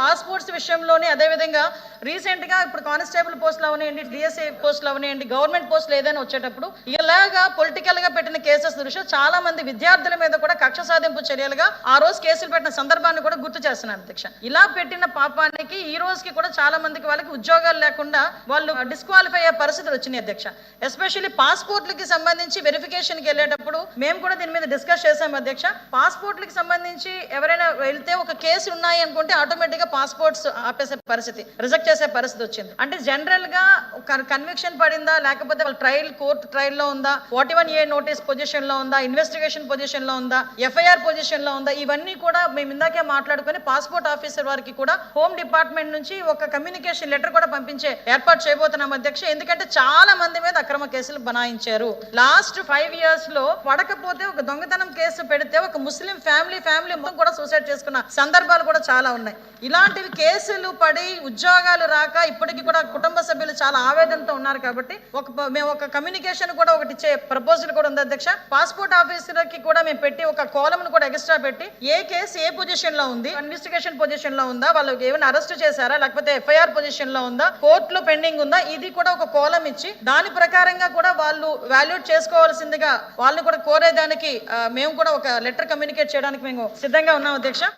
Passports విషయంలోనే అదేవిధంగా రీసెంట్గా ఇప్పుడు కానిస్టేబుల్ పోస్టులు అవనివ్వండి డిఎస్ఏ పోస్టులు అవనివ్వండి గవర్నమెంట్ పోస్టులు ఏదైనా వచ్చేటప్పుడు ఇలాగా పొలిటికల్గా పెట్టిన కేసెస్ దృష్ట్యా చాలా మంది విద్యార్థుల మీద కూడా కక్ష సాధింపు చర్యలుగా ఆ రోజు కేసులు పెట్టిన సందర్భాన్ని కూడా గుర్తు చేస్తున్నాను అధ్యక్ష. ఇలా పెట్టిన పాపానికి ఈ రోజుకి కూడా చాలా మందికి వాళ్ళకి ఉద్యోగాలు లేకుండా వాళ్ళు డిస్క్వాలిఫై అయ్యే పరిస్థితులు వచ్చినాయి అధ్యక్ష. ఎస్పెషల్లీ పాస్పోర్ట్లకి సంబంధించి వెరిఫికేషన్కి వెళ్ళేటప్పుడు మేము కూడా దీని మీద డిస్కస్ చేసాం అధ్యక్ష. పాస్పోర్ట్లకి సంబంధించి ఎవరైనా వెళ్తే ఒక కేసు ఉన్నాయి అనుకుంటే ఆటోమేటిక్గా పాస్పోర్ట్స్ ఆపేసే పరిస్థితి రిజెక్ట్ చేసే పరిస్థితి వచ్చింది. అంటే జనరల్గా కన్విక్షన్ పడిందా? లేకపోతే వాళ్ళ ట్రయల్ కోర్టు ట్రయల్లో ఉందా? ఫార్టీ వన్ ఏ నోటీస్ పొజిషన్లో ఉందా? ఇన్వెస్టిగేషన్ పొజిషన్లో ఉందా? ఎఫ్ఐఆర్ పొజిషన్లో ఉందా? ఇవన్నీ కూడా మేము ఇందాకే మాట్లాడుకొని పాస్పోర్ట్ ఆఫీసర్ వారికి కూడా హోమ్ డిపార్ట్మెంట్ నుంచి ఒక కమ్యూనికేషన్ లెటర్ కూడా పంపించే ఏర్పాటు చేయబోతున్నాం అధ్యక్ష. ఎందుకంటే చాలా మంది మీద అక్రమ కేసులు బనాయించారు. లాస్ట్ ఫైవ్ ఇయర్స్లో పడకపోతే ఒక దొంగతనం కేసు పెడితే ఒక ముస్లిం ఫ్యామిలీ ఫ్యామిలీ మొత్తం కూడా సూసైడ్ చేసుకున్న సందర్భాలు కూడా చాలా ఉన్నాయి. ఇలా ఇలాంటివి కేసులు పడి ఉద్యోగాలు రాక ఇప్పటికీ కూడా కుటుంబ సభ్యులు చాలా ఆవేదనతో ఉన్నారు కాబట్టి ఒక మేము ఒక కమ్యూనికేషన్ కూడా ఒకటి ఇచ్చే ప్రపోజల్ కూడా ఉంది అధ్యక్ష. పాస్పోర్ట్ ఆఫీసర్కి కూడా మేము పెట్టి ఒక కోలం కూడా ఎక్స్ట్రా పెట్టి ఏ కేసు ఏ పొజిషన్లో ఉంది ఇన్వెస్టిగేషన్ పొజిషన్లో ఉందా వాళ్ళు ఏమైనా అరెస్ట్ చేశారా లేకపోతే ఎఫ్ఐఆర్ పొజిషన్లో ఉందా కోర్టులో పెండింగ్ ఉందా ఇది కూడా ఒక కోలం ఇచ్చి దాని ప్రకారంగా కూడా వాళ్ళు వాల్యూట్ చేసుకోవాల్సిందిగా వాళ్ళు కూడా కోరేదానికి మేము కూడా ఒక లెటర్ కమ్యూనికేట్ చేయడానికి మేము సిద్ధంగా ఉన్నాం అధ్యక్ష.